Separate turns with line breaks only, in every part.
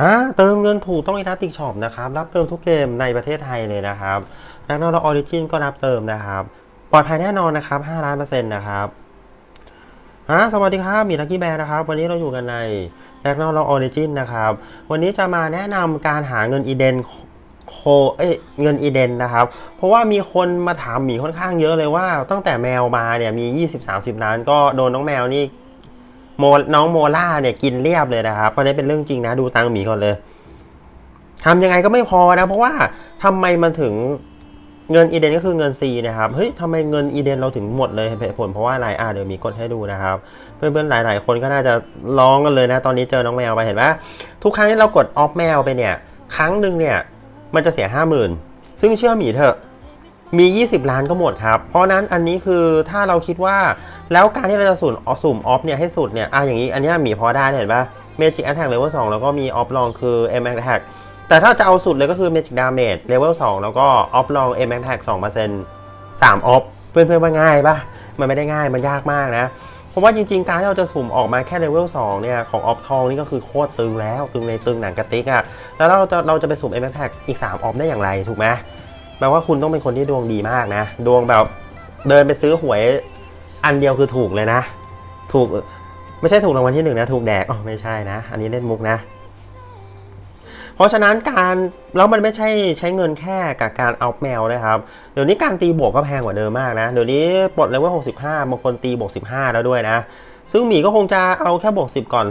อ่าเติมเงินถูกต้องอีลาติกช็อปนะครับ รับเติมทุกเกมในประเทศไทยเลยนะครับแล้วนอกออริจินก็รับเติมนะครับ ปลอดภัยแน่นอนนะครับ5ล้านเปอร์เซ็นต์นะครับอ่าสวัสดีครับมีลักกี้แบร์นะครับ วันนี้เราอยู่กันในแ a กนอลออริจินนะครับ วันนี้จะมาแนะนำการหาเงินอีเดนโคเอ้เงินอีเดนนะครับ เพราะว่ามีคนมาถามหมีค่อนข้างเยอะเลยว่า ตั้งแต่แมวมาเนี่ยมี 20-30 ล้านก็โดนน้องแมวนี่ โมน้องโมล่าเนี่ยกินเรียบเลยนะครับเพราะนี้เป็นเรื่องจริงนะดูตังหมีก่อนเลยทำยังไงก็ไม่พอนะ เพราะว่าทำไมมันถึงเงินอีเดนก็คือเงิน C นะครับ เฮ้ยทำไมเงินอีเดนเราถึงหมดเลยเหตุผลเพราะว่าอะไรอ่าเดี๋ยวมีกดให้ดูนะครับ เพื่อนๆ หลาย ๆ คนก็น่าจะร้องกันเลยนะ ตอนนี้เจอน้องแมวไปเห็นไหมทุกครั้งที่เรากดออฟแมวไปเนี่ย ครั้งหนึ่งเนี่ย มันจะเสีย50,000ซึ่งเชื่อหมีเถอะ มี 20 ล้านก็หมดครับ เพราะนั้นอันนี้คือถ้าเราคิดว่าแล้วการที่เราจะสุ่มออฟสุ่มออฟเนี่ยให้สุดเนี่ยอะอย่างนี้อันนี้หมีพอได้เห็นปะ Magic Attack Level 2 แล้วก็มีออฟลองคือ M Attack แต่ถ้าจะเอาสุดเลยก็คือ Magic Damage Level 2 แล้วก็ออฟลอง M Attack 2% 3ออฟเพื่อนๆว่าง่ายปะมันไม่ได้ง่ายมันยากมากนะเพราะว่าจริงๆ การที่เราจะสุ่มออกมาแค่เลเวล2เนี่ย ของออฟทองนี่ก็คือโคตรตึงแล้ว ตึงในตึงหนังกระติกอะ่ะ แล้วเราจะเราจะไปสุ่ม M Attack อีก 3 ออฟได้อย่างไร ถูกไหม แปลว่าคุณต้องเป็นคนที่ดวงดีมากนะ ดวงแบบเดินไปซื้อหวยอันเดียวคือถูกเลยนะ ถูกไม่ใช่ถูกรางวัลที่หนึ่งนะ ถูกแดกอ๋อไม่ใช่นะ อันนี้เล่นมุกนะ เพราะฉะนั้นการแล้วมันไม่ใช่ใช้เงินแค่กับการเอาแมวนะครับ เดี๋ยวนี้การตีบวกก็แพงกว่าเดิมมากนะ เดี๋ยวนี้ปลดเลยว่า65บางคนตีบวก15แล้วด้วยนะ ซึ่งหมีก็คงจะเอาแค่บวก10ก่อน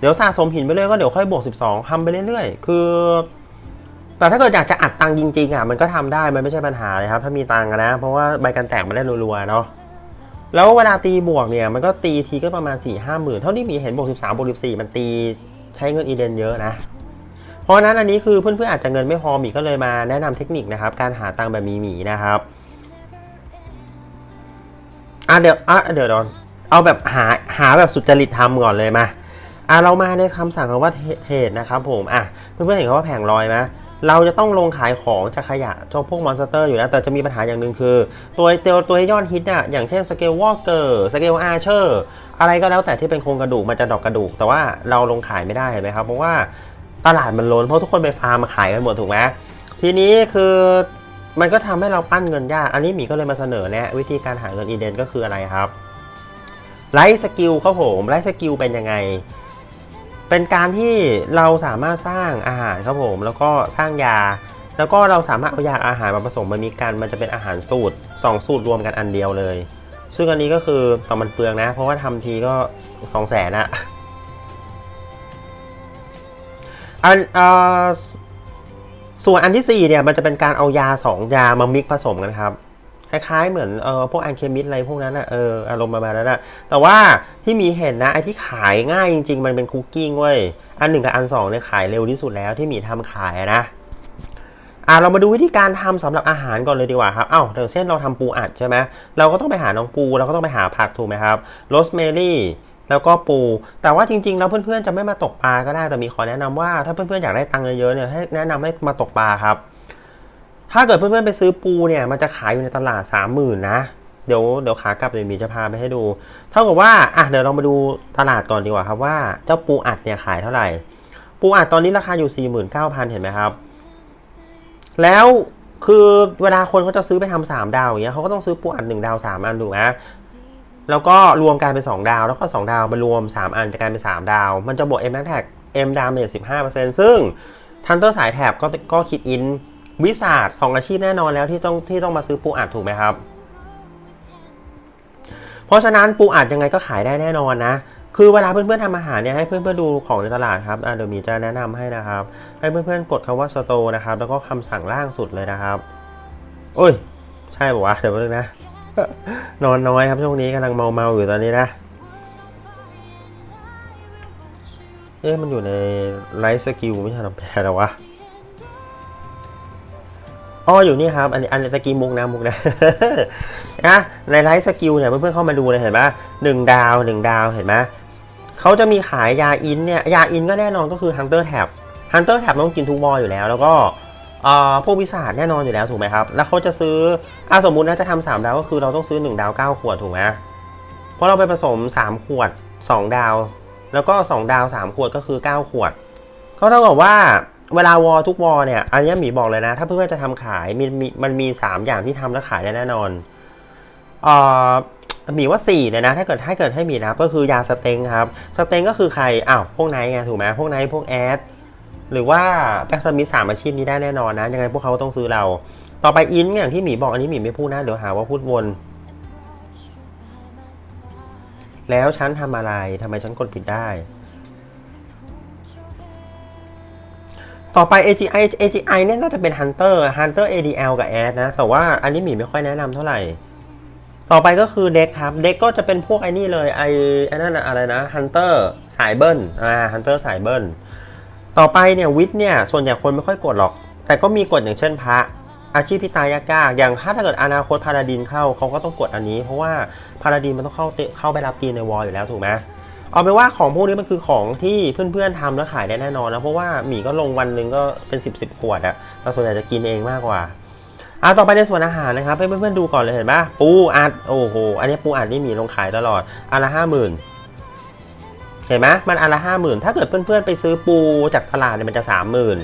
เดี๋ยวสะสมหินไปเรื่อยก็เดี๋ยวค่อยบวก12ทำไปเรื่อยๆ คือ แต่ถ้าเกิดอยากจะอัดตังจริงๆอะมันก็ทำได้มันไม่ใช่ปัญหาเลยครับ ถ้ามีตังนะ เพราะว่าใบกันแตกมันได้รัวๆเนาะแล้วเวลาตีบวกเนี่ยมันก็ตีทีก็ประมาณ4ี่ห้าหมื่นเท่าที่มีเห็นบวกสิบสามบวกสิบสี่มันตีใช้เงินอีเดนเยอะนะ เพราะนั้นอันนี้คือเพื่อนๆอาจจะเงินไม่พอหมีก็เลยมาแนะนำเทคนิคนะครับ การหาตังแบบมีหมีนะครับอะเดี๋ยวอะเดี๋ยวดอนเอาแบบหาหาแบบสุจริตทำก่อนเลยมาอะเรามาในคำสั่งคำว่าเทรดนะครับผมอะเพื่อนๆเห็นคำว่าแผงลอยไหม เราจะต้องลงขายของจากขยะเจ้าพวกมอนสเตอร์อยู่แล้วแต่จะมีปัญหาอย่างหนึ่งคือ ตัวตัวตัวยอดฮิตอะอย่างเช่นสเกลวอลเกอร์สเกลอาร์เชอร์อะไรก็แล้วแต่ที่เป็นโครงกระดูกมันจะดอกกระดูก แต่ว่าเราลงขายไม่ได้เห็นไหมครับ เพราะว่าตลาดมันล้นเพราะทุกคนไปฟาร์มมาขายกันหมดถูกไหมทีนี้คือมันก็ทำให้เราปั้นเงินยาก อันนี้หมีก็เลยมาเสนอแนะวิธีการหาเงินอีเดนก็คืออะไรครับไลฟ์สกิลครับผมไลฟ์สกิลเป็นยังไง เป็นการที่เราสามารถสร้างอาหารครับผม แล้วก็สร้างยา แล้วก็เราสามารถเอายาอาหารมาผสมมันมีกันมันจะเป็นอาหารสูตร 2 สูตรรวมกันอันเดียวเลย ซึ่งอันนี้ก็คือต่อมันเปลืองนะ เพราะว่าทำทีก็2 0 0แสนอะอันอ่อส่วนอันที่4เนี่ยมันจะเป็นการเอายา 2 ยามามิกผสมกันครับ คล้ายๆเหมือนเออพวกแอนเคมิสอะไรพวกนั้นอะเอออารมณ์ประมาณนั้นอะแต่ว่าที่มีเห็นนะไอที่ขายง่ายจริง ๆ มันเป็นคุกกิ้งเว้ยอันหนึ่งกับอันสองเนี่ยขายเร็วที่สุดแล้วที่มีทำขายนะอะเรามาดูวิธีการทำสำหรับอาหารก่อนเลยดีกว่าครับ เอ้าเดี๋ยวเช่นเราทำปูอัดใช่ไหมเราก็ต้องไปหาน้องปู เราก็ต้องไปหาผักถูกไหมครับโรสเมลี่แล้วก็ปู แต่ว่าจริงๆ แล้วเพื่อนๆจะไม่มาตกปลาก็ได้แต่มีขอแนะนำว่าถ้าเพื่อนๆอยากได้ตังค์เยอะๆเนี่ยให้แนะนำให้มาตกปลาครับ ถ้าเกิดเพื่อนๆไปซื้อปูเนี่ยมันจะขายอยู่ในตลาดสามหมื่นนะ เดี๋ยวเดี๋ยวขากลับเดี๋ยวมีจะพาไปให้ดู เท่ากับว่าอะเดี๋ยวเรามาดูตลาดก่อนดีกว่าครับว่าเจ้าปูอัดเนี่ยขายเท่าไหร่ ปูอัดตอนนี้ราคาอยู่ 49,000 เห็นไหมครับ แล้วคือเวลาคนเขาจะซื้อไปทำสามดาวอย่างเงี้ยเขาก็ต้องซื้อปูอัดหนึ่งดาวสามอันถูกไหมแล้วก็รวมกลายเป็น 2 ดาว แล้วก็ 2 ดาวมารวม 3 อันจะกลายเป็น 3 ดาว มันจะบวก M Max Tag M Damage 15%ซึ่งทันเตอร์สายแถบก็ก็คิดอิน วิสาดสองอาชีพแน่นอนแล้วที่ต้องที่ต้องมาซื้อปูอัดถูกไหมครับ เพราะฉะนั้นปูอัดยังไงก็ขายได้แน่นอนนะ คือเวลาเพื่อนๆทำอาหารเนี่ยให้เพื่อนๆดูของในตลาดครับเดี๋ยวมีจะแนะนำให้นะครับ ให้เพื่อนๆกดคำว่าสโตนะครับ แล้วก็คำสั่งล่างสุดเลยนะครับโอ้ย ใช่บอกว่าเดี๋ยวนึงนะ นอนน้อยครับช่วงนี้กำลังเมาๆอยู่ตอนนี้นะเอ๊ะมันอยู่ในไลฟ์สกิลไม่ใช่หรอแปลหรอวะ อ๋ออยู่นี่ครับ อันนี้อันตะกี้มุกนะมุกนะนะในไลฟ์สกิลเนี่ยเพื่อนๆเข้ามาดูเลยเห็นไหมหนึ่งดาวหนึ่งดาวเห็นไหมเขาจะมีขายยาอินเนี่ยยาอินก็แน่นอนก็คือ Hunter Tab Hunter Tab ต้องกินทุกวอลอยู่แล้ว แล้วก็เอ่อพวกวิสาดแน่นอนอยู่แล้วถูกไหมครับ แล้วเขาจะซื้ออะสมมุตินะจะทำสามดาวก็คือเราต้องซื้อ 1 ดาว 9 ขวดถูกไหมเพราะเราไปผสม 3 ขวด 2 ดาว แล้วก็ 2 ดาว 3 ขวดก็คือ 9 ขวด ก็เท่ากับว่า เวลาวอลทุกวอลเนี่ย อันนี้หมีบอกเลยนะ ถ้าเพื่อนๆจะทำขายมีมีมันมี3อย่างที่ทำแล้วขายได้แน่นอนเอ่อหมีว่า4เนี่ยนะ ถ้าเกิดถ้าเกิดให้หมีนะก็คือยาสเต็งครับ สเต็งก็คือใครอ้าวพวกไนท์ไงถูกไหมพวกไนท์พวกแอดหรือว่าแบ็กสมิธสามอาชีพนี้ได้แน่นอนนะ ยังไงพวกเขาต้องซื้อเรา ต่อไปอินอย่างที่หมีบอกอันนี้หมีไม่พูดนะเดี๋ยวหาว่าพูดวน แล้วฉันทำอะไรทำไมฉันกดผิดได้ ต่อไป AGI AGI เนี่ยน่าจะเป็น Hunter Hunter ADL กับ Ad นะ แต่ว่าอันนี้หมีไม่ค่อยแนะนำเท่าไหร่ ต่อไปก็คือเด็กครับ เด็กก็จะเป็นพวกไอ้นี่เลยไอ้ไอ้นั่นอะไรนะ Hunter สายเบิลอ่า Hunter สายเบิลต่อไปเนี่ยวิทเนี่ย ส่วนใหญ่คนไม่ค่อยกดหรอก แต่ก็มีกดอย่างเช่นพระอาชีพที่ตายยากๆอย่างถ้าถ้าเกิดอนาคตพาราดินเข้าเขาก็ต้องกดอันนี้ เพราะว่าพาราดินมันต้องเข้าเตะเข้าไปรับตีในวอลอยู่แล้วถูกไหม เอาเป็นว่าของพวกนี้มันคือของที่เพื่อนๆทำแล้วขายได้แน่นอนนะเพราะว่าหมี่ก็ลงวันหนึ่งก็เป็น10บสขวดอะเราส่วนใหญ่จะกินเองมากกว่าอะต่อไปในส่วนอาหารนะครับให้เพื่อนๆดูก่อนเลยเห็นปะปูอัดโอ้โหอันนี้ปูอัดนี่หมี่ลงขายตลอดอันละห้าหมื่นเห็นไหมมันอันละห้าหมื่นถ้าเกิดเพื่อนๆไปซื้อปูจากตลาดเนี่ยมันจะสามหมื่น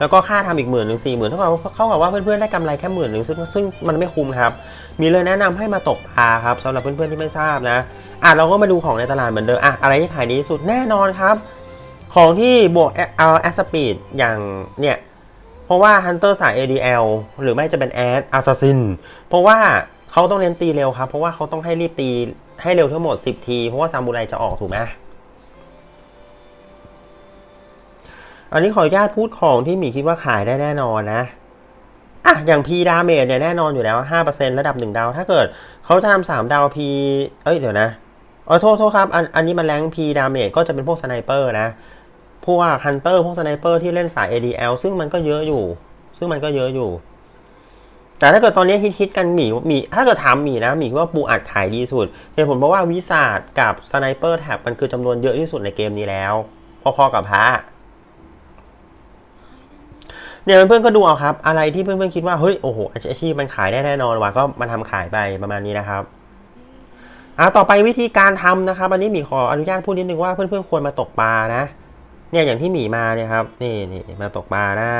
แล้วก็ค่าทำอีกหมื่นหนึ่งสี่หมื่นเท่ากับเขากับว่าเพื่อนๆได้กำไรแค่หมื่นหนึ่งซึ่งซึ่งมันไม่คุ้มครับ มีเลยแนะนำให้มาตกปลาครับสำหรับเพื่อนๆที่ไม่ทราบนะอะเราก็มาดูของในตลาดเหมือนเดิมอะอะไรที่ขายดีที่สุดแน่นอนครับ ของที่บวกเอาแอสปีดอย่างเนี่ยเพราะว่า Hunter สาย ADL หรือไม่จะเป็น Ad Assassin เพราะว่าเขาต้องเน้นตีเร็วครับ เพราะว่าเขาต้องให้รีบตีให้เร็วทั้งหมด 10 ที เพราะว่าซามูไรจะออกถูกไหมอันนี้ขออนุญาตพูดของที่มีคิดว่าขายได้แน่นอนนะ อะอย่าง P ดาเมจเนี่ยแน่นอนอยู่แล้ว 5%ระดับ 1 ดาว ถ้าเกิดเขาจะทำ3ดาว P เอ้ยเดี๋ยวนะเออโทษโทษครับ อันอันนี้มันแรง P ดาเมจก็จะเป็นพวกสไนเปอร์นะ พวกฮันเตอร์พวกสไนเปอร์ที่เล่นสาย ADL ซึ่งมันก็เยอะอยู่ ซึ่งมันก็เยอะอยู่ แต่ถ้าเกิดตอนนี้ฮิตๆกันหมีหมีถ้าเกิดถามหมีนะหมีว่าปูอัดขายดีสุดเหตุผลเพราะว่าวิสาดกับสไนเปอร์แท็บมันคือจำนวนเยอะที่สุดในเกมนี้แล้ว พอๆกับพระ เนี่ยเพื่อนๆก็ดูเอาครับ อะไรที่เพื่อนๆคิดว่าเฮ้ยโอ้โหอาชีพมันขายได้แน่นอนว่ะก็มาทำขายไปประมาณนี้นะครับอ่าต่อไปวิธีการทำนะครับ อันนี้หมีขออนุญาตพูดนิดนึงว่าเพื่อนๆควรมาตกปลานะ เนี่ยอย่างที่หมีมาเนี่ยครับนี่นี่มาตกปลานะ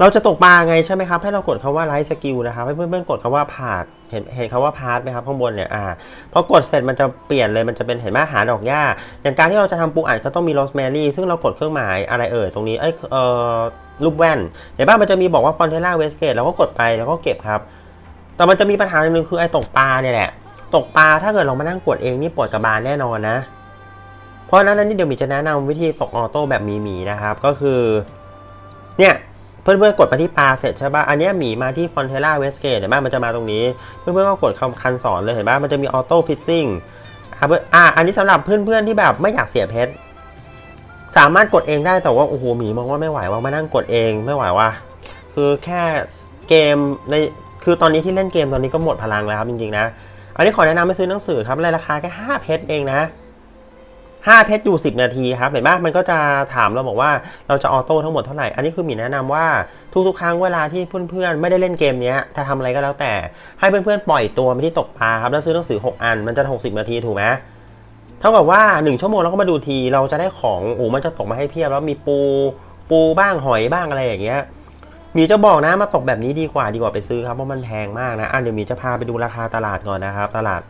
เราจะตกปลาไงใช่ไหมครับ ให้เรากดคาว่าไลท์สกิลนะครับ ให้เพื่อนๆกดคาว่าพาดเห็นเห็นคาว่าพาดไหมครับข้างบนเนี่ยอ่าพอกดเสร็จมันจะเปลี่ยนเลยมันจะเป็นเห็นไหมหาดอกหญ้า อย่างการที่เราจะทำปูอัดก็ต้องมีโรสแมรี่ซึ่งเรากดเครื่องหมายอะไรเอ่ยตรงนี้เอ้ยเอ่อรูปแว่นเห็นป่ะมันจะมีบอกว่าฟอนเทล่าเวสเกตเราก็กดไปแล้วก็เก็บครับ แต่มันจะมีปัญหาหนึ่งคือไอ้ตกปลาเนี่ยแหละตกปลาถ้าเกิดเรามานั่งกดเองนี่ปวดกระบาลแน่นอนนะ เพราะนั้นนี่เดี๋ยวมีจะแนะนำวิธีตกออโต้แบบมีมีนะครับก็คือเนี่ย เพื่อนๆกดมาที่ปลาเสร็จใช่ป่ะ อันนี้หมีมาที่ฟอนเทล่าเวสเกตเห็นป่ะมันจะมาตรงนี้ เพื่อนๆก็กดคำคันสอนเลยเห็นป่ะมันจะมีออโต้ฟิตติ้งอะเพื่อนอะอันนี้สำหรับเพื่อนๆที่แบบไม่อยากเสียเพชรสามารถกดเองได้แต่ว่าโอ้โหหมีมองว่าไม่ไหวว่ามานั่งกดเองไม่ไหวว่ะคือแค่เกมในคือตอนนี้ที่เล่นเกมตอนนี้ก็หมดพลังแล้วครับจริงๆนะ อันนี้ขอแนะนำให้ซื้อหนังสือครับในราคาแค่5เพชรเองนะ 5เพชรอยู่ 10 นาทีครับเห็นปะมันก็จะถามเราบอกว่าเราจะออโต้ทั้งหมดเท่าไหร่ อันนี้คือมีแนะนำว่าทุกๆ ครั้งเวลาที่เพื่อนๆ ไม่ได้เล่นเกมนี้ยจะทำอะไรก็แล้วแต่ ให้เพื่อนๆ ปล่อยตัวไปที่ตกปลาครับแล้วซื้อหนังสือ 6 อันมันจะ 60 นาทีถูกไหมเท่ากับว่า 1 ชั่วโมงเราก็มาดูทีเราจะได้ของโอ้มันจะตกมาให้เพียบแล้วมีปูปูบ้างหอยบ้างอะไรอย่างเงี้ยมีจะบอกนะมาตกแบบนี้ดีกว่าดีกว่าไปซื้อครับเพราะมันแพงมากนะอะเดี๋ยวมีจะพาไปดูราคาตลาดก่อนนะครับ ตลาด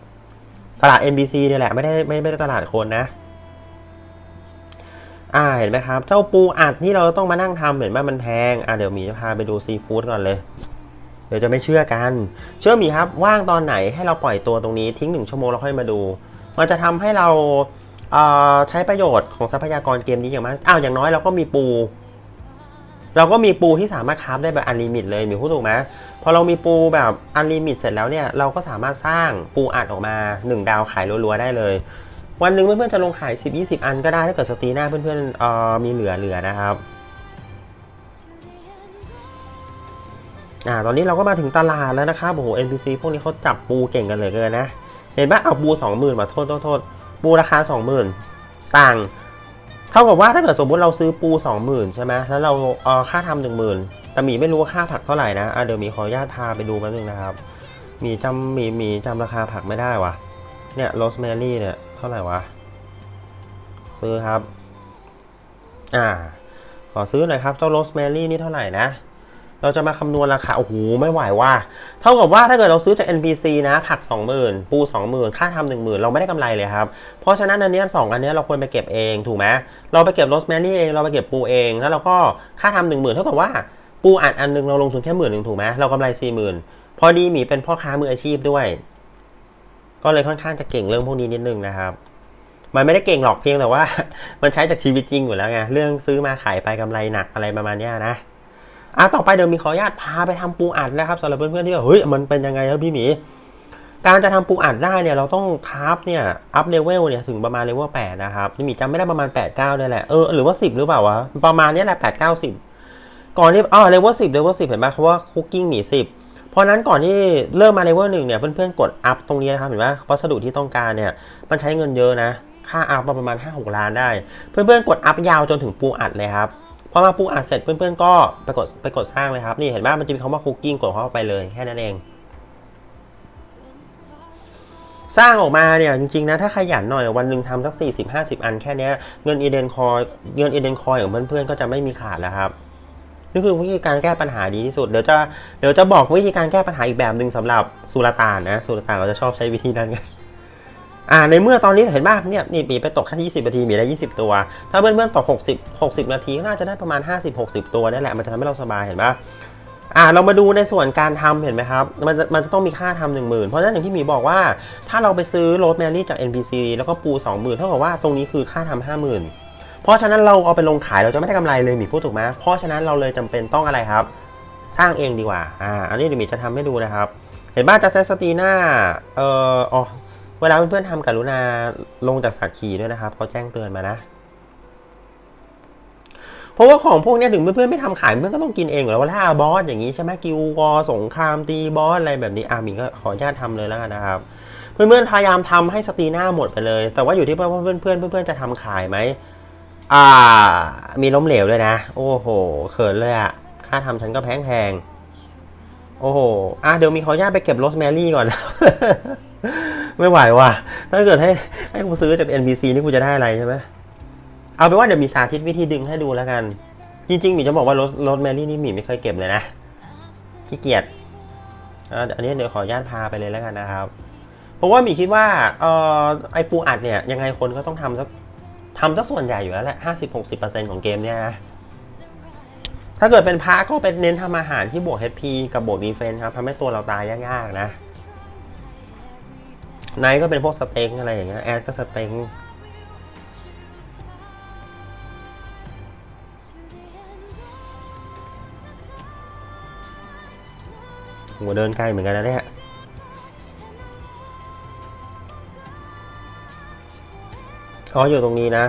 ตลาด NBC เนี่ยแหละไม่ได้ไม่ไม่ได้ตลาดคนนะ อ่าเห็นไหมครับ เจ้าปูอัดที่เราต้องมานั่งทำเห็นไหมมันแพงอะเดี๋ยวมีจะพาไปดูซีฟู้ดก่อนเลย เดี๋ยวจะไม่เชื่อกัน เชื่อมีครับว่างตอนไหนให้เราปล่อยตัวตรงนี้ทิ้งหนึ่งชั่วโมงแล้วค่อยมาดู มันจะทำให้เราเอ่อใช้ประโยชน์ของทรัพยากรเกมนี้อย่างมากอ้าวอย่างน้อยเราก็มีปู เราก็มีปูที่สามารถคราฟได้แบบอันลิมิตเลยมีพูดถูกไหมพอเรามีปูแบบอันลิมิตเสร็จแล้วเนี่ยเราก็สามารถสร้างปูอัดออกมา 1 ดาวขายรัวๆได้เลย วันหนึ่งเพื่อนๆจะลงขาย 10 20 อันก็ได้ถ้าเกิดสตรีหน้าเพื่อนๆเอ่อมีเหลือเหลือนะครับอ่าตอนนี้เราก็มาถึงตลาดแล้วนะครับโอ้โห NPC พวกนี้เขาจับปูเก่งกันเหลยเกินนะ เห็นปะเอาปูสองหมื่นมาโทษโทษโทษปูราคาสองหมื่นต่างเท่ากับว่าถ้าเกิดสมมติเราซื้อปูสองหมื่นใช่ไหมแล้วเราเออค่าทำหนึ่งหมื่นแต่หมีไม่รู้ว่าค่าผักเท่าไหร่นะอะเดี๋ยวหมีขออนุญาตพาไปดูแป๊บนึงนะครับหมีจำหมีมีจำราคาผักไม่ได้วะเนี่ยโรสแมรี่เนี่ย เท่าไหร่วะ ซื้อครับ อ่า ขอซื้อหน่อยครับ เจ้าโรสแมรี่นี่เท่าไหร่นะ เราจะมาคำนวณราคา โอ้โห ไม่ไหวว่า เท่ากับว่าถ้าเกิดเราซื้อจาก NPC นะ ผัก 20,000 ปู 20,000 ค่าทำ10,000 เราไม่ได้กำไรเลยครับ เพราะฉะนั้นอันนี้สองอันนี้เราควรไปเก็บเอง ถูกไหมเราไปเก็บโรสแมรี่เอง เราไปเก็บปูเอง แล้วเราก็ค่าทำ10,000 เท่ากับว่าปูอัดอันหนึงเราลงทุนแค่หมื่นหนึ่งถูกไหมเรากำไร40,000พอดีหมีเป็นพ่อค้ามืออาชีพด้วย ก็เลยค่อนข้างจะเก่งเรื่องพวกนี้นิดนึงนะครับ มันไม่ได้เก่งหรอกเพียงแต่ว่า มันใช้จากชีวิตจริงอยู่แล้วไง เรื่องซื้อมาขายไปกำไรหนักอะไรประมาณนี้นะ อะต่อไปเดี๋ยวมีขออนุญาตพาไปทำปูอัดนะครับสำหรับเพื่อนๆที่แบบเฮ้ยมันเป็นยังไงครับพี่หมี การจะทำปูอัดได้เนี่ยเราต้องคราฟเนี่ยอัพเลเวลเนี่ยถึงประมาณเลเวล8นะครับพี่หมีจำไม่ได้ประมาณ8 9เนี่ยแหละเออหรือว่า10หรือเปล่าวะประมาณนี้แหละ8 9 10ก่อนที่อ๋อเลเวล10เลเวล10เห็นไหมคำว่าคุกกิ้งหมี10เพ ราะนั้นก่อนที่เริ่มมาเลเวลหนึ่งเนี่ยเพื่อนๆกดอัพตรงนี้นะครับเห็นไหมวัสดุที่ต้องการเนี่ยมันใช้เงินเยอะนะ ค่าอัพมาประมาณ 5-6 ล้านได้ เพื่อนๆกดอัพยาวจนถึงปูอัดเลยครับพอมาปูอัดเสร็จเพื่อนๆก็ไปกดไปกดสร้างเลยครับนี่เห็นไหมมันจะมีคำว่าคุกกิ้งกดเข้าไปเลยแค่นั้นเอง สร้างออกมาเนี่ยจริงๆนะถ้าขยันหน่อยวันหนึ่งทำสัก 40 50 อันแค่นี้เงินอีเดนคอยเงินอีเดนคอยของเพื่อนๆก็จะไม่มีขาดแล้วครับ นี่คือวิธีการแก้ปัญหาดีที่สุด เดี๋ยวจะเดี๋ยวจะบอกวิธีการแก้ปัญหาอีกแบบหนึ่งสำหรับสุลต่านนะสุลต่านเขาจะชอบใช้วิธีนั้นกันอ่าในเมื่อตอนนี้เห็นป่ะเนี่ยนี่มีไปตกแค่20 นาทีมีได้ 20 ตัว ถ้าเพื่อนๆตก 60 60 นาทีน่าจะได้ประมาณ 50 60 ตัวนี่แหละมันจะทำให้เราสบายเห็นปะอ่าเรามาดูในส่วนการทำเห็นไหมครับ มันจะมันจะต้องมีค่าทำหนึ่งหมื่นเพราะฉะนั้นอย่างที่หมีบอกว่าถ้าเราไปซื้อโรสแมรี่จาก NPC แล้วก็ปู 20,000เท่ากับว่าตรงนี้คือค่าทำ50,000 เพราะฉะนั้นเราเอาไปลงขายเราจะไม่ได้กำไรเลยหมีพูดถูกไหมเพราะฉะนั้นเราเลยจำเป็นต้องอะไรครับ สร้างเองดีกว่าอ่าอันนี้เดี๋ยวหมีจะทำให้ดูนะครับ เห็นป่ะจะใช้สตีหน้าเอ่ออ๋อเวลาเพื่อนๆทำกรุณาลงจากสักขีด้วยนะครับเขาแจ้งเตือนมานะเพราะว่าของพวกนี้ถึงเพื่อนๆไม่ทำขายเพื่อนก็ต้องกินเองอยู่แล้วว่าล่าบอสอย่างนี้ใช่ไหมกิววอสงครามตีบอสอะไรแบบนี้อ่ามีก็ขออนุญาตทำเลยแล้วกันนะครับ เพื่อนๆพยายามทำให้สตีหน้าหมดไปเลย แต่ว่าอยู่ที่ว่าเพื่อนๆเพื่อนๆจะทำขายไหม อ่า มีล้มเหลวด้วยนะ โอ้โหเขินเลยอะค่าทำฉันก็แพงแพงโอ้โห อะเดี๋ยวมีขออนุญาตไปเก็บโรสแมรี่ก่อน ไม่ไหวว่ะ ถ้าเกิดให้ให้กูซื้อจาก NPC นี่กูจะได้อะไรใช่ไหมเอาเป็นว่าเดี๋ยวมีสาธิตวิธีดึงให้ดูแล้วกัน จริงๆหมีจะบอกว่ารถรถแมรี่นี่หมีไม่เคยเก็บเลยนะขี้เกียจอะอันนี้เดี๋ยวขออนุญาตพาไปเลยแล้วกันนะครับ เพราะว่าหมีคิดว่าเอ่อไอปูอัดเนี่ยยังไงคนก็ต้องทำสัก ทำสักส่วนใหญ่อยู่แล้วแหละห้าสิบหกสิบเปอร์เซ็นต์ของเกมเนี่ยนะ ถ้าเกิดเป็นพระก็เป็นเน้นทำอาหารที่บวก HP กับบวกดีเฟนครับทำให้ตัวเราตายยากๆนะไนก็เป็นพวกสเต็งอะไรอย่างเงี้ย แอดก็สเต็งหัวเดินไกลเหมือนกันนะเนี่ย อ๋ออยู่ตรงนี้นะ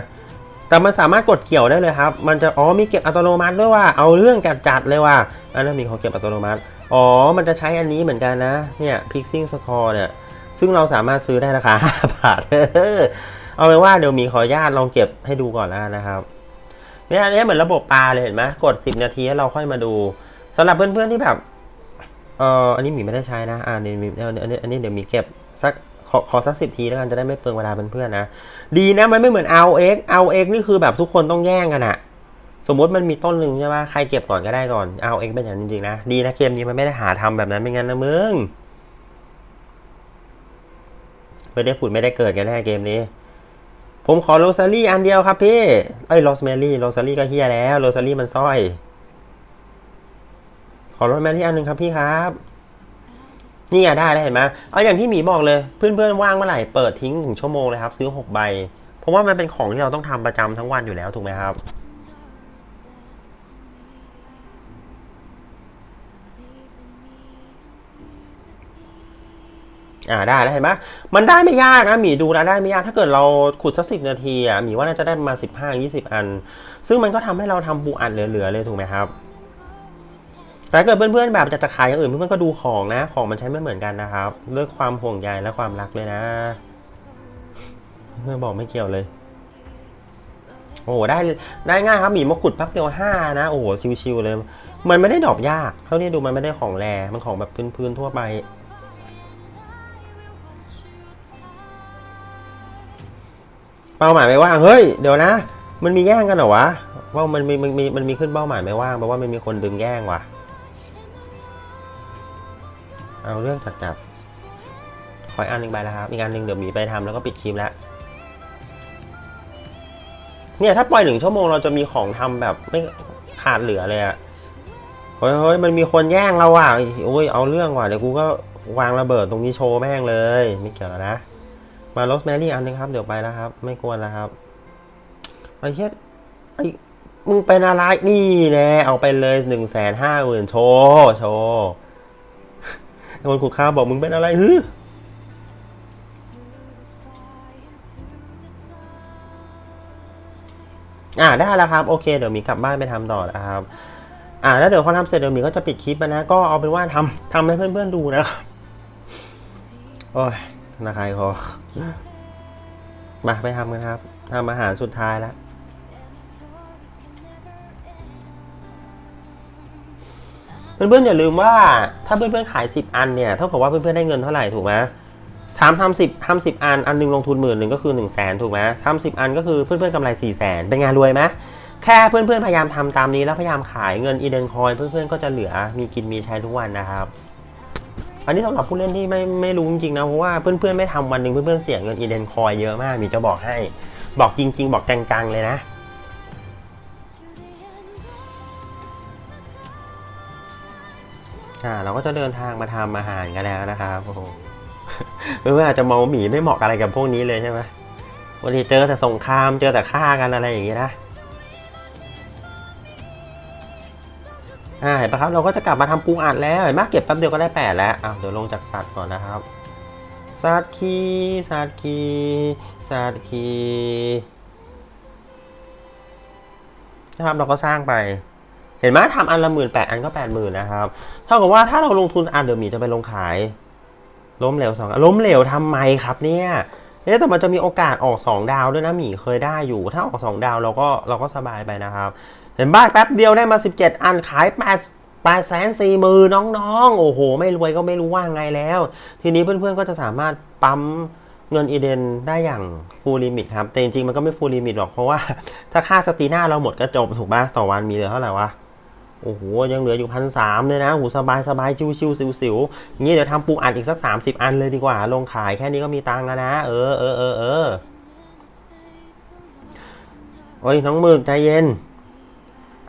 แต่มันสามารถกดเกี่ยวได้เลยครับ มันจะอ๋อมีเก็บอัตโนมัติด้วยว่าเอาเรื่องจัดจัดๆเลยว่าอันนั้นมีเขาเก็บอัตโนมัติอ๋อ มันจะใช้อันนี้เหมือนกันนะเนี่ย Pixing Score เนี่ยซึ่งเราสามารถซื้อได้ราคา5บาทเอาไว้ว่าเดี๋ยวมีขออนุญาตลองเก็บให้ดูก่อนแล้วนะครับเนี่ยอันนี้เหมือนระบบปลาเลยเห็นไหมกด 10 นาทีแล้วเราค่อยมาดูสำหรับเพื่อนๆที่แบบเอออันนี้มีไม่ได้ใช้นะอ่านี่มีอันนี้อันนี้เดี๋ยวมีเก็บสัก ขอขอสักสิบทีแล้วกันจะได้ไม่เปลืองเวลาเพื่อนๆนะ ดีนะมันไม่เหมือน RX RX นี่คือแบบทุกคนต้องแย่งกันอะสมมติมันมีต้นหนึ่งใช่ไหมใครเก็บก่อนก็ได้ก่อน RX เป็นอย่างจริงๆนะ ดีนะเกมนี้มันไม่ได้หาทำแบบนั้นไม่งั้นนะมึงไม่ได้ผุดไม่ได้เกิดกันแน่เกมนี้ ผมขอโรซารี่อันเดียวครับพี่เอ้โรสแมรี่โรซารี่ก็เฮียแล้วโรซารี่มันสร้อย ขอโรสแมรี่อันหนึ่งครับพี่ครับ นี่ไงได้แล้วเห็นไหมเอาอย่างที่หมีบอกเลยเพื่อนๆว่างเมื่อไหร่เปิดทิ้งถึงชั่วโมงเลยครับ ซื้อ 6 ใบ เพราะว่ามันเป็นของที่เราต้องทำประจำทั้งวันอยู่แล้วถูกไหมครับอ่าได้แล้วเห็นไหมมันได้ไม่ยากนะหมีดูแล้วได้ไม่ยากถ้าเกิดเราขุดสักสิบนาทีอะหมีว่าน่าจะได้ประมาณสิบห้ายี่สิบอัน ซึ่งมันก็ทำให้เราทำปูอัดเหลือๆเลยถูกไหมครับ แต่เกิดเพื่อนๆแบบจะจะขายอย่างอื่นเพื่อนๆก็ดูของนะ ของมันใช้ไม่เหมือนกันนะครับด้วยความห่วงใยและความรักเลยนะเพื่อนบอกไม่เกี่ยวเลย โอ้โหได้ได้ง่ายครับหมีมาขุดแป๊บเดียวห้านะโอ้โหชิวๆเลย มันไม่ได้ดอกยากเท่าที่ดูมันไม่ได้ของแรมันของแบบพื้นๆทั่วไปเป้าหมายไม่ว่างเฮ้ยเดี๋ยวนะ มันมีแย่งกันเหรอวะว่ามันมีมันมีมันมีขึ้นเป้าหมายไม่ว่างแปลว่ามันมีคนดึงแย่งว่ะ เอาเรื่องจัดจับขออันหนึ่งไปแล้วครับ อีกอันหนึ่งเดี๋ยวหมีไปทำแล้วก็ปิดคลิปแล้ว เนี่ยถ้าปล่อยหนึ่งชั่วโมงเราจะมีของทำแบบไม่ขาดเหลือเลยอะเฮ้ยเฮ้ยมันมีคนแย่งเราอะ โอ้ยเอาเรื่องว่ะเดี๋ยวกูก็วางระเบิดตรงนี้โชว์แม่งเลย ไม่เกี่ยวนะ มาโรสแมรี่อันหนึงครับ เดี๋ยวไปแล้วครับ ไม่กวนแล้วครับไอ้เหี้ยไอ้มึงเป็นอะไรนี่แน่เอาไปเลยหนึ่งแสนห้าหมื่นโชว์โชว์ คนขู่ข้าวบอกมึงเป็นอะไรฮึอ่าได้แล้วครับโอเคเดี๋ยวมีกลับบ้านไปทำต่อนะครับอ่าแล้วเดี๋ยวพอทำเสร็จเดี๋ยวมีก็จะปิดคลิปนะก็เอาเป็นว่าทำทำให้เพื่อนๆดูนะครับโอ้ยนาคายคอมาไปทำกันครับทำอาหารสุดท้ายแล้ว เพื่อนๆอย่าลืมว่าถ้าเพื่อนๆขาย 10 อันเนี่ยเท่ากับว่าเพื่อนๆได้เงินเท่าไหร่ถูกไหมสามทำสิบทำสิบอัน อันหนึ่งลงทุนหมื่นหนึ่งก็คือ1นึ่งแสนถูกไหมทำสิบอันก็คือเพื่อนๆกำไร4ี่แสนเป็นงานรวยไหมแค่เพื่อนๆพยายามทำตามนี้แล้วพยายามขายเงินอีเดนคอยเพื่อนๆก็จะเหลือมีกินมีใช้ทุกวันนะครับ อันนี้สำหรับผู้เล่นที่ไม่ไม่รู้จริงๆนะเพราะว่าเพื่อนๆไม่ทำวันหนึ่งเพื่อนๆเสียเงินอีเดนคอยเยอะมากมีจะบอกให้ บอกจริง ๆ บอกจังๆเลยนะ อ่าเราก็จะเดินทางมาทำอาหารกันแล้วนะครับโอ้โหเพื่ออาจจะมองหมีไม่เหมาะอะไรกับพวกนี้เลยใช่ไหมวันนี้เจอแต่สงครามเจอแต่ฆ่ากันอะไรอย่างงี้นะอ่าเห็นปะครับเราก็จะกลับมาทำปูอัดแล้วเห็นไหมเก็บแป๊บเดียวก็ได้แปดแล้วอะเดี๋ยวลงจากสัตว์ก่อนนะครับสัตว์คีสัตว์คีสัตว์คีนะครับเราก็สร้างไป เห็นไหมทำอันละหมื่นแปดอันก็แปดหมื่นนะครับ เท่ากับว่าถ้าเราลงทุนอันเดี๋ยวหมีจะไปลงขาย ล้มเหลวสองอันล้มเหลวทำไมครับเนี่ยเอ๊ะแต่มันจะมีโอกาสออกสองดาวด้วยนะหมีเคยได้อยู่ ถ้าออกสองดาวเราก็เราก็สบายไปนะครับ เห็นบ้าแป๊บเดียวได้มา 17 อันขาย8 8แสนสี่มือน้องๆ โอ้โห ไม่รวยก็ไม่รู้ว่าไงแล้ว ทีนี้เพื่อนๆก็จะสามารถปั๊มเงินอีเดนได้อย่างฟูลลิมิตครับ แต่จริงๆ มันก็ไม่ฟูลลิมิตหรอกเพราะว่า ถ้าค่าสตีน่าเราหมดก็จบถูกปะต่อวันมีเหลือเท่าไหร่วะ โอ้โหยังเหลืออยู่พันสามเลยนะโอ้โหสบายสบายชิวชิวสิวสิวๆงี้เดี๋ยวทำปูอัดอีกสัก 30 อันเลยดีกว่า ลงขายแค่นี้ก็มีตังค์แล้วนะ เออเออเออเออโอ้ยน้องหมึกใจเย็น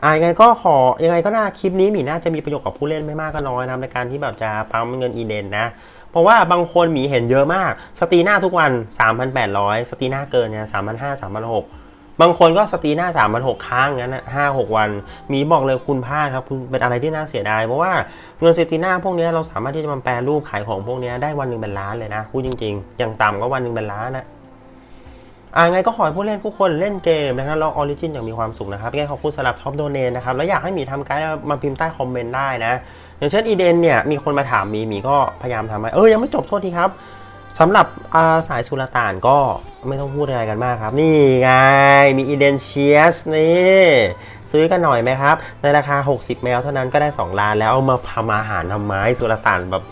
อ่ายังไงก็ขอยังไงก็น่าคลิปนี้หมีน่าจะมีประโยชน์กับผู้เล่นไม่มากก็น้อยนะในการที่แบบจะปั๊มเงินอีเดนนะ เพราะว่าบางคนหมีเห็นเยอะมาก สตีหน้าทุกวัน 3,800 สตรีหน้าเกินเนี่ย3,500 3,600 บางคนก็สตีหน้า3,600ค้งงั้นนะห้าหกวัน มีบอกเลยคุณพลาดครับคุณเป็นอะไรที่น่าเสียดาย เพราะว่าเงินสตีหน้าพวกเนี้ยเราสามารถที่จะมาแปลรูปขายของพวกเนี้ยได้วันหนึ่งเป็นล้านเลยนะพูดจริงๆ อย่างต่ำก็วันหนึ่งเป็นล้านนะอ่าไงก็ขอให้ผู้เล่นทุกคนเล่นเกมนะครับล้วออริจินอย่างมีความสุขนะครับงไงขอบคุณสำหรับท็อปโดเนนนะครับ แล้วอยากให้มีทำไกด์มาพิมพ์ใต้คอมเมนต์ได้นะ อย่างเช่นอีเดนเนี่ยมีคนมาถามมีมีก็พยายามทำให้เออยังไม่จบโทษทีครับ สำหรับาสายสุลต่านก็ไม่ต้องพูดอะไรกันมากครับ นี่ไง มีอีเดนเชียสนี่ ซื้อกันหน่อยไหมครับ ในราคา 60 แมวเท่านั้นก็ได้ 2 ล้านแล้วเอามาทำอาหารทำไมสุลต่านแบบ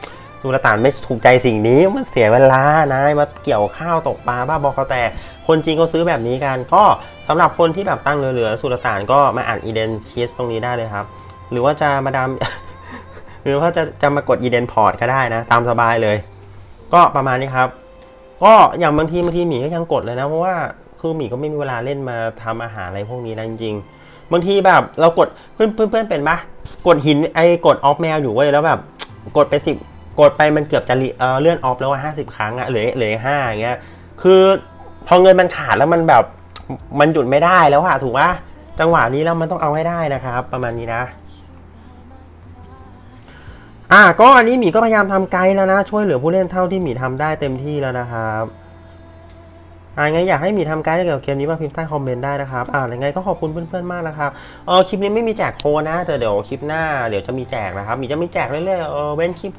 สุลต่านไม่ถูกใจสิ่งนี้มันเสียเวลานายมาเกี่ยวข้าวตกปลาบ้าบอเขาแต่คนจริงเขาซื้อแบบนี้กัน ก็สำหรับคนที่แบบตั้งเหลือๆสุลต่านก็มาอ่านอีเดนชีสตรงนี้ได้เลยครับ หรือว่าจะมาดามหรือว่าจะจะมากดอีเดนพอร์ตก็ได้นะ ตามสบายเลย ก็ประมาณนี้ครับ ก็อย่างบางทีบางทีหมีก็ยังกดเลยนะ เพราะว่าคือหมีก็ไม่มีเวลาเล่นมาทำอาหารอะไรพวกนี้นะจริงๆบางทีแบบเรากดเพื่อนเพื่อนเพื่อนเป็นปะกดหินไอ้กดออฟแมวอยู่เว้ยแล้วแบบกดไปสิบกดไปมันเกือบจะเเลื่อนออฟแล้วห้าสิบครั้งอะเหลือเหลือห้าอย่างเงี้ยคือพอเงินมันขาดแล้วมันแบบมันหยุดไม่ได้แล้วอะถูกปะจังหวะนี้แล้วมันต้องเอาให้ได้นะครับ ประมาณนี้นะ อะก็อันนี้หมีก็พยายามทำไกด์แล้วนะ ช่วยเหลือผู้เล่นเท่าที่หมีทำได้เต็มที่แล้วนะครับอ่างั้นอยากให้หมีทำไกด์เกี่ยวกับเกมนี้มาพิมพ์ใต้คอมเมนต์ได้นะครับ อ่ายังไงก็ขอบคุณเพื่อนๆมากนะครับเออคลิปนี้ไม่มีแจกโค้ดนะแต่เดี๋ยวคลิปหน้าเดี๋ยวจะมีแจกนะครับหมีจะมีแจกเรื่อยๆเออเว้นคลิป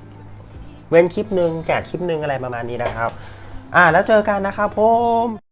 เว้นคลิปหนึ่งแจกคลิปหนึ่งอะไรประมาณนี้นะครับ อ่าแล้วเจอกันนะครับผม